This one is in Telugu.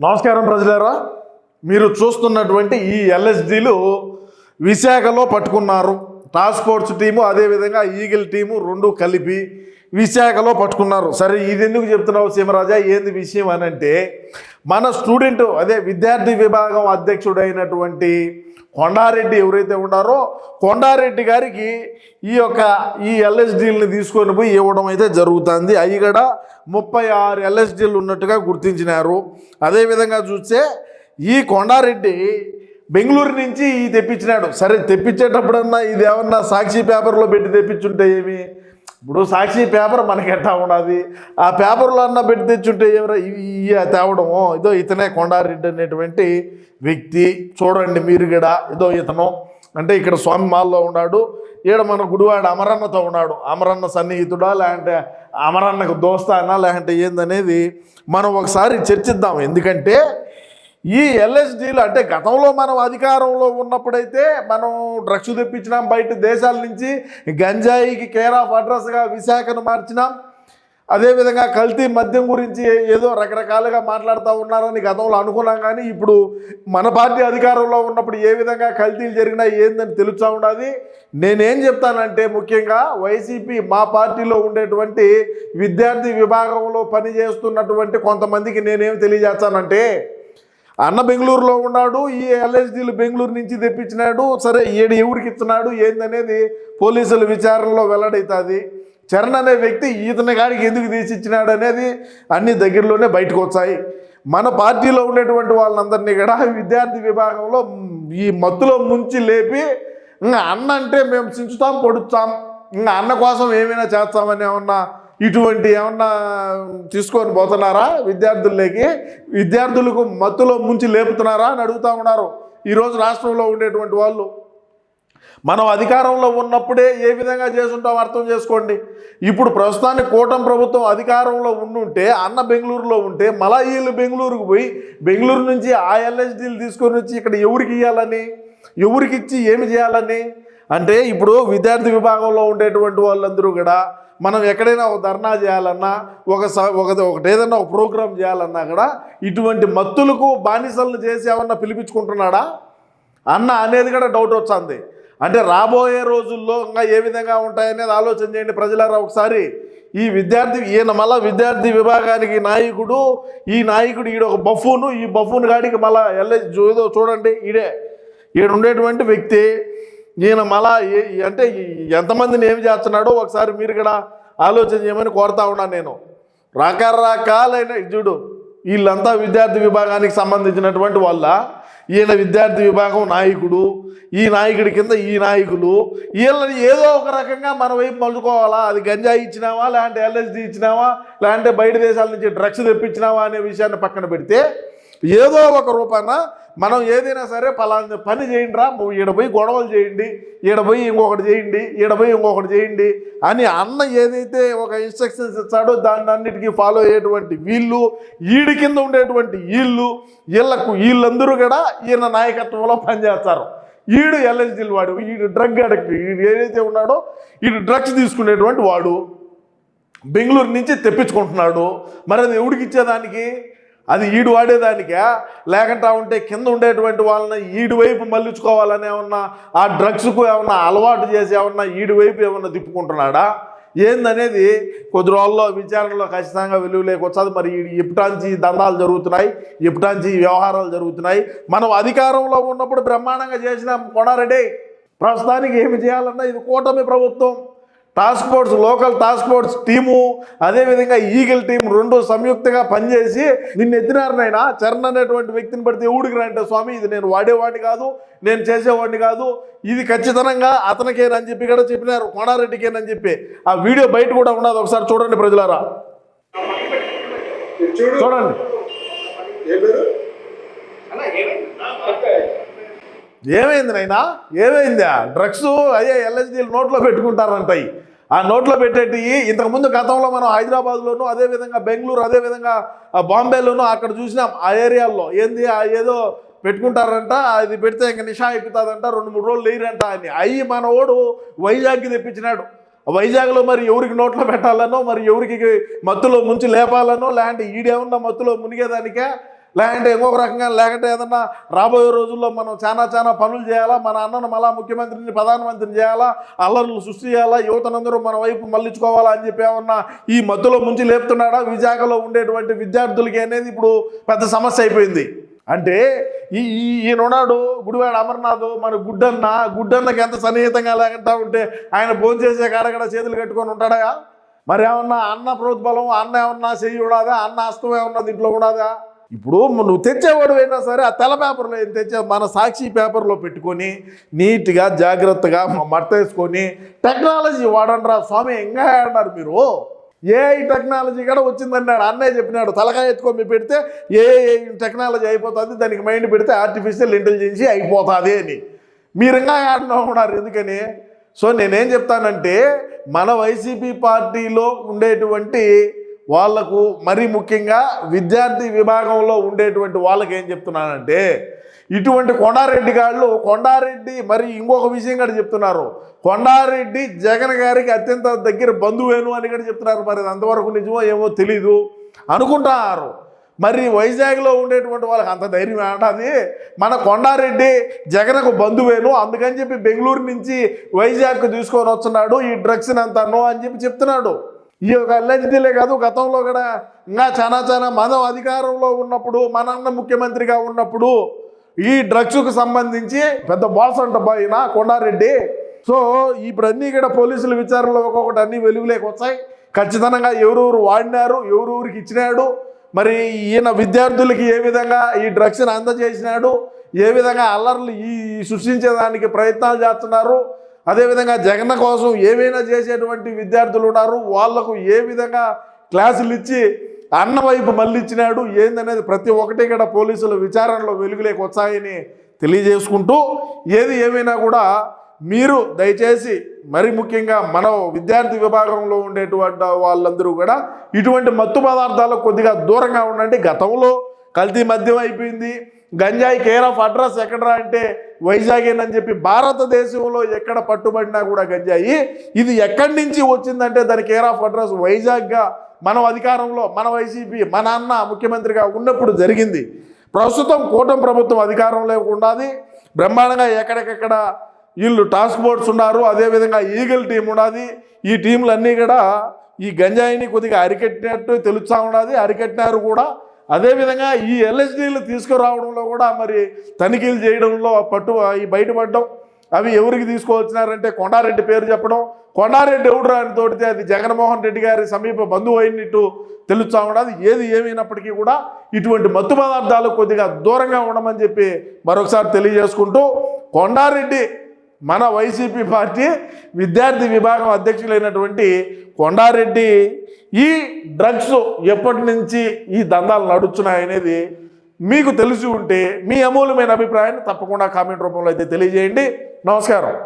నమస్కారం ప్రజలారా. మీరు చూస్తున్నటువంటి ఈ ఎల్ఎస్డీలు విశాఖలో పట్టుకున్నారు. టాస్క్ ఫోర్స్ టీము అదేవిధంగా ఈగిల్ టీము రెండు కలిపి విశాఖలో పట్టుకున్నారు. సరే ఇది ఎందుకు చెప్తున్నావు సీమరాజా ఏంది విషయం అని అంటే మన స్టూడెంట్ అదే విద్యార్థి విభాగం అధ్యక్షుడైనటువంటి కొండారెడ్డి ఎవరైతే ఉన్నారో కొండారెడ్డి గారికి ఈ యొక్క ఈ ఎల్ఎస్డీలని తీసుకొని పోయి ఇవ్వడం అయితే జరుగుతుంది. అవి కూడా ముప్పై ఆరు ఎల్ఎస్డీలు ఉన్నట్టుగా గుర్తించినారు. అదేవిధంగా చూస్తే ఈ కొండారెడ్డి బెంగళూరు నుంచి ఈ తెప్పించినాడు. సరే తెప్పించేటప్పుడన్నా ఇది ఏమన్నా సాక్షి పేపర్లో పెట్టి తెప్పించుంటే ఏమి? ఇప్పుడు సాక్షి పేపర్ మనకి ఎట్టా ఉన్నది ఆ పేపర్లో అన్న పెట్టి తెచ్చుంటే ఎవరో? ఇవి తేవడము ఇదో ఇతనే కొండారెడ్డి అనేటువంటి వ్యక్తి. చూడండి మీరు కూడా. ఇదో ఇతను. అంటే ఇక్కడ స్వామి మాల్లో ఉన్నాడు. ఈడ మన గుడివాడ అమరన్నతో ఉన్నాడు. అమరన్న సన్నిహితుడా లేదంటే అమరన్నకు దోస్తానా లేదంటే ఏందనేది మనం ఒకసారి చర్చిద్దాం. ఎందుకంటే ఈ ఎల్ఎస్డీలు అంటే గతంలో మనం అధికారంలో ఉన్నప్పుడైతే మనం డ్రగ్స్ తెప్పించినాం బయట దేశాల నుంచి గంజాయికి కేర్ ఆఫ్ అడ్రస్గా విశాఖను మార్చినాం. అదేవిధంగా కల్తీ మద్యం గురించి ఏదో రకరకాలుగా మాట్లాడుతూ ఉన్నారని గతంలో అనుకున్నాం కానీ ఇప్పుడు మన పార్టీ అధికారంలో ఉన్నప్పుడు ఏ విధంగా కల్తీలు జరిగినా ఏందని తెలుస్తూ ఉండాలి నేనేం చెప్తానంటే ముఖ్యంగా వైసీపీ మా పార్టీలో ఉండేటువంటి విద్యార్థి విభాగంలో పనిచేస్తున్నటువంటి కొంతమందికి నేనేం తెలియజేస్తానంటే అన్న బెంగళూరులో ఉన్నాడు ఈ ఎల్ఎస్డీలు బెంగళూరు నుంచి తెప్పించినాడు సరే ఏడు ఎవరికి ఇస్తున్నాడు ఏందనేది పోలీసుల విచారణలో వెల్లడవుతుంది చరణ్ అనే వ్యక్తి ఈతని గాడికి ఎందుకు తీసిచ్చినాడు అనేది అన్ని దగ్గరలోనే బయటకు వచ్చాయి. మన పార్టీలో ఉండేటువంటి వాళ్ళందరినీ కూడా విద్యార్థి విభాగంలో ఈ మత్తులో ముంచి లేపి ఇంకా అన్న అంటే మేము చించుతాం పొడుస్తాం ఇంకా అన్న కోసం ఏమైనా చేస్తామని ఏమన్నా ఇటువంటి ఏమన్నా తీసుకొని పోతున్నారా విద్యార్థుల్లోకి? విద్యార్థులకు మత్తులో ముంచి లేపుతున్నారా అని అడుగుతా ఉన్నారు. ఈరోజు రాష్ట్రంలో ఉండేటువంటి వాళ్ళు. మనం అధికారంలో ఉన్నప్పుడే ఏ విధంగా చేసుంటాం అర్థం చేసుకోండి. ఇప్పుడు ప్రస్తుతానికి కూటమి ప్రభుత్వం అధికారంలో ఉండుంటే అన్న బెంగళూరులో ఉంటే మళ్ళా వీళ్ళు బెంగళూరుకు పోయి బెంగళూరు నుంచి ఆ ఎల్ఎస్డీలు తీసుకొని వచ్చి ఇక్కడ ఎవరికి ఇవ్వాలని? ఎవరికి ఇచ్చి ఏమి చేయాలని? అంటే ఇప్పుడు విద్యార్థి విభాగంలో ఉండేటువంటి వాళ్ళందరూ కూడా మనం ఎక్కడైనా ఒక ధర్నా చేయాలన్నా ఒక స- ఒక ఒకటి ఏదైనా ఒక ప్రోగ్రామ్ చేయాలన్నా కూడా ఇటువంటి మత్తులకు బానిసలను చేసి ఏమన్నా పిలిపించుకుంటున్నాడా? అన్న అనేది కూడా డౌట్ వచ్చింది. అంటే రాబోయే రోజుల్లో ఇంకా ఏ విధంగా ఉంటాయనేది ఆలోచన చేయండి ప్రజలారా ఒకసారి. ఈ విద్యార్థి ఈయన మళ్ళా విద్యార్థి విభాగానికి నాయకుడు ఈ నాయకుడు ఈడ ఒక బఫూను ఈ బఫూన్ గాడికి మళ్ళా ఎల్ల ఏదో చూడండి ఈడే. ఈడు ఉండేటువంటి వ్యక్తి. ఈయన మళ్ళా అంటే ఎంతమందిని ఏమి చేస్తున్నాడో ఒకసారి మీరు కూడా ఆలోచన చేయమని కోరుతా ఉన్నాను నేను. రకరకాలైన చూడు వీళ్ళంతా విద్యార్థి విభాగానికి సంబంధించినటువంటి వాళ్ళ ఈయన విద్యార్థి విభాగం నాయకుడు ఈ నాయకుడి కింద ఈ నాయకులు వీళ్ళని ఏదో ఒక రకంగా మన వైపు మలుచుకోవాలా? అది గంజాయి ఇచ్చినావా? లేదంటే ఎల్ఎస్డి ఇచ్చినావా? లేదంటే బయట దేశాల నుంచి డ్రగ్స్ తెప్పించినావా అనే విషయాన్ని పక్కన పెడితే ఏదో ఒక రూపాన మనం ఏదైనా సరే పలానా పని చేయండి రా ఈడ పోయి గొడవలు చేయండి ఈడ పోయి ఇంకొకటి చేయండి ఈడ పోయి ఇంకొకటి చేయండి అని అన్న ఏదైతే ఒక ఇన్స్ట్రక్షన్స్ ఇచ్చాడో దాన్ని అన్నిటికీ ఫాలో అయ్యేటువంటి వీళ్ళు ఈడి కింద ఉండేటువంటి వీళ్ళు వీళ్ళకు వీళ్ళందరూ కూడా ఈయన నాయకత్వంలో పనిచేస్తారు. ఈడు ఎల్ఎస్డీలు వాడు ఈడు డ్రగ్ అడక్ట్ ఈడు ఏదైతే ఉన్నాడో ఈడు డ్రగ్స్ తీసుకునేటువంటి వాడు బెంగళూరు నుంచి తెప్పించుకుంటున్నాడు. మరి అది ఎవడికి ఇచ్చేదానికి? అది ఈడు వాడేదానికా? లేకుండా ఉంటే కింద ఉండేటువంటి వాళ్ళని ఈడు వైపు మళ్ళించుకోవాలని ఏమన్నా ఆ డ్రగ్స్కు ఏమన్నా అలవాటు చేసి ఏమన్నా ఈడు వైపు ఏమన్నా తిప్పుకుంటున్నాడా? ఏందనేది కొద్ది రోజుల్లో విచారణలో ఖచ్చితంగా వెలుగులేకి వచ్చాది మరి ఈ దందాలు జరుగుతున్నాయి ఇప్పటాంచి వ్యవహారాలు జరుగుతున్నాయి. మనం అధికారంలో ఉన్నప్పుడు బ్రహ్మాండంగా చేసిన. కొనారెడ్డి ప్రస్తుతానికి ఏమి చేయాలన్నా ఇది కూటమి ప్రభుత్వం. Task force local task force team అదేవిధంగా ఈగిల్ టీం రెండు సంయుక్తంగా పనిచేసి నిన్ను ఎత్తినారనైనా చరణ్ అనేటువంటి వ్యక్తిని పడితే ఎవడికి రంటే స్వామి ఇది నేను వాడేవాడిని కాదు నేను చేసేవాడిని కాదు ఇది ఖచ్చితంగా అతనికేనని చెప్పి కూడా చెప్పినారు కోనారెడ్డికేనని చెప్పి. ఆ వీడియో బయట కూడా ఉన్నది. ఒకసారి చూడండి ప్రజలారా. చూడండి. ఏం పేరు? ఏమైంది నైనా ఏమైందా? డ్రగ్స్ అయ్యే ఎల్ఎస్డీలు నోట్లో పెట్టుకుంటారంటాయి. ఆ నోట్లో పెట్టేటి ఇంతకుముందు గతంలో మనం హైదరాబాద్లోనూ అదేవిధంగా బెంగళూరు అదేవిధంగా బాంబేలోనూ అక్కడ చూసినాం. ఆ ఏరియాల్లో ఏంది? ఆ ఏదో పెట్టుకుంటారంట అది పెడితే ఇంక నిషా ఎక్కుతుందంట రెండు మూడు రోజులు లేరంట అని. అయ్యి మనోడు వైజాగ్కి తెప్పించినాడు. వైజాగ్లో మరి ఎవరికి నోట్లో పెట్టాలనో మరి ఎవరికి మత్తులో ముంచి లేపాలనో లేదంటే ఈడేమన్నా మత్తులో మునిగేదానికే లేకంటే ఇంకొక రకంగా లేకంటే ఏదన్నా రాబోయే రోజుల్లో మనం చాలా చాలా పనులు చేయాలా? మన అన్నను మళ్ళా ముఖ్యమంత్రిని ప్రధానమంత్రిని చేయాలా? అల్లర్లు సృష్టి చేయాలా? యువతనందరూ మన వైపు మళ్ళించుకోవాలా అని చెప్పి ఏమన్నా ఈ మధ్యలో ముంచి లేపుతున్నాడా? విశాఖలో ఉండేటువంటి విద్యార్థులకి అనేది ఇప్పుడు పెద్ద సమస్య అయిపోయింది. అంటే ఈ ఈ- ఈయనున్నాడు గుడివాడ అమర్నాథ్ మన గుడ్డన్న గుడ్డన్నకి ఎంత సన్నిహితంగా లేకుండా ఉంటే ఆయన భోజనం చేసే కాడగడ చేతులు కట్టుకొని ఉంటాడా? మరి ఏమన్నా అన్న ప్రోత్బలం అన్న ఏమన్నా చెయ్యి అన్న అస్తం ఏమన్నా దీంట్లో కూడాదా ఇప్పుడు నువ్వు తెచ్చేవాడు అయినా సరే ఆ తెల్ల పేపర్లో ఏం తెచ్చా మన సాక్షి పేపర్లో పెట్టుకొని నీట్గా జాగ్రత్తగా మట్ట వేసుకొని టెక్నాలజీ వాడండిరా స్వామి ఇంకా అన్నారు మీరు? ఏ టెక్నాలజీ కూడా వచ్చిందన్నాడు. అన్నయ్య చెప్పినాడు తలకాయ ఎత్తుకొని పెడితే ఏ టెక్నాలజీ అయిపోతుంది దానికి మైండ్ పెడితే ఆర్టిఫిషియల్ ఇంటెలిజెన్సీ అయిపోతుంది అని. మీరు ఇంకా ఆడినా ఉన్నారు? ఎందుకని? సో నేనేం చెప్తానంటే మన వైసీపీ పార్టీలో ఉండేటువంటి వాళ్ళకు మరీ ముఖ్యంగా విద్యార్థి విభాగంలో ఉండేటువంటి వాళ్ళకి ఏం చెప్తున్నానంటే ఇటువంటి కొండారెడ్డి గాళ్ళు కొండారెడ్డి మరి ఇంకొక విషయం కూడా చెప్తున్నారు. కొండారెడ్డి జగన్ గారికి అత్యంత దగ్గర బంధువేను అని కూడా చెప్తున్నారు. మరి అంతవరకు నిజమో ఏమో తెలీదు అనుకుంటున్నారు మరి వైజాగ్లో ఉండేటువంటి వాళ్ళకి అంత ధైర్యం అది మన కొండారెడ్డి జగన్కు బంధువేను అందుకని చెప్పి బెంగళూరు నుంచి వైజాగ్కు తీసుకొని వస్తున్నాడు. ఈ డ్రగ్స్ని అంతను అని చెప్పి చెప్తున్నాడు. ఈ యొక్క ఎల్హెచ్డీలే కాదు గతంలో కూడా ఇంకా చాలా చాలా మనం అధికారంలో ఉన్నప్పుడు మన అన్న ముఖ్యమంత్రిగా ఉన్నప్పుడు ఈ డ్రగ్స్కు సంబంధించి పెద్ద బాల్స్ అంట బాయిన కొండారెడ్డి. సో ఇప్పుడు అన్నీ కూడా పోలీసుల విచారణలో ఒక్కొక్కటి అన్నీ వెలుగులేకి వచ్చాయి ఖచ్చితంగా ఎవరెవరు వాడినారు ఎవరెవరికి ఇచ్చినాడు మరి ఈయన విద్యార్థులకి ఏ విధంగా ఈ డ్రగ్స్ని అందజేసినాడు ఏ విధంగా అల్లర్లు ఈ సృష్టించేదానికి ప్రయత్నాలు చేస్తున్నారు అదేవిధంగా జగన్ కోసం ఏమైనా చేసేటువంటి విద్యార్థులు ఉన్నారు? వాళ్ళకు ఏ విధంగా క్లాసులు ఇచ్చి అన్న వైపు మళ్ళీ ఏందనేది ప్రతి ఒక్కటి కూడా పోలీసుల విచారణలో వెలుగులేకి వచ్చాయని తెలియజేసుకుంటూ ఏది ఏమైనా కూడా మీరు దయచేసి మరి ముఖ్యంగా మన విద్యార్థి విభాగంలో ఉండేటువంటి వాళ్ళందరూ కూడా ఇటువంటి మత్తు పదార్థాలకు కొద్దిగా దూరంగా ఉండండి. గతంలో కల్తీ మద్యం అయిపోయింది. గంజాయి కేర్ ఆఫ్ అడ్రస్ ఎక్కడరా అంటే వైజాగేనని చెప్పి భారతదేశంలో ఎక్కడ పట్టుబడినా కూడా గంజాయి. ఇది ఎక్కడి నుంచి వచ్చిందంటే దాని కేర్ ఆఫ్ అడ్రస్ వైజాగ్గా మనం అధికారంలో మన వైసీపీ మన అన్న ముఖ్యమంత్రిగా ఉన్నప్పుడు జరిగింది. ప్రస్తుతం కూటమి ప్రభుత్వం అధికారంలో ఉన్నది బ్రహ్మాండంగా ఎక్కడికెక్కడ వీళ్ళు టాస్క్ ఫోర్స్ ఉన్నారు అదేవిధంగా ఈగల్ టీం ఉన్నది ఈ టీంలన్నీ కూడా ఈ గంజాయిని కొద్దిగా అరికెట్టినట్టు తెలుస్తూ ఉన్నది అరికెట్టినారు కూడా అదేవిధంగా ఈ ఎల్ఎస్డీలు తీసుకురావడంలో కూడా మరి తనిఖీలు చేయడంలో పట్టు బయటపడడం అవి ఎవరికి తీసుకువచ్చినారంటే కొండారెడ్డి పేరు చెప్పడం. కొండారెడ్డి ఎవడురా అని తోడితే అది జగన్మోహన్ రెడ్డి గారి సమీప బంధువు అయినట్టు తెలుస్తూ ఉండదు ఏది ఏమైనప్పటికీ కూడా ఇటువంటి మత్తు పదార్థాలు కొద్దిగా దూరంగా ఉండమని చెప్పి మరొకసారి తెలియజేసుకుంటూ కొండారెడ్డి మన వైసీపీ పార్టీ విద్యార్థి విభాగం అధ్యక్షులైనటువంటి కొండారెడ్డి ఈ డ్రగ్స్ ఎప్పటి నుంచి ఈ దందాలు నడుస్తున్నాయనేది మీకు తెలిసి ఉంటే మీ అమూల్యమైన అభిప్రాయాన్ని తప్పకుండా కామెంట్ రూపంలో అయితే తెలియజేయండి. నమస్కారం.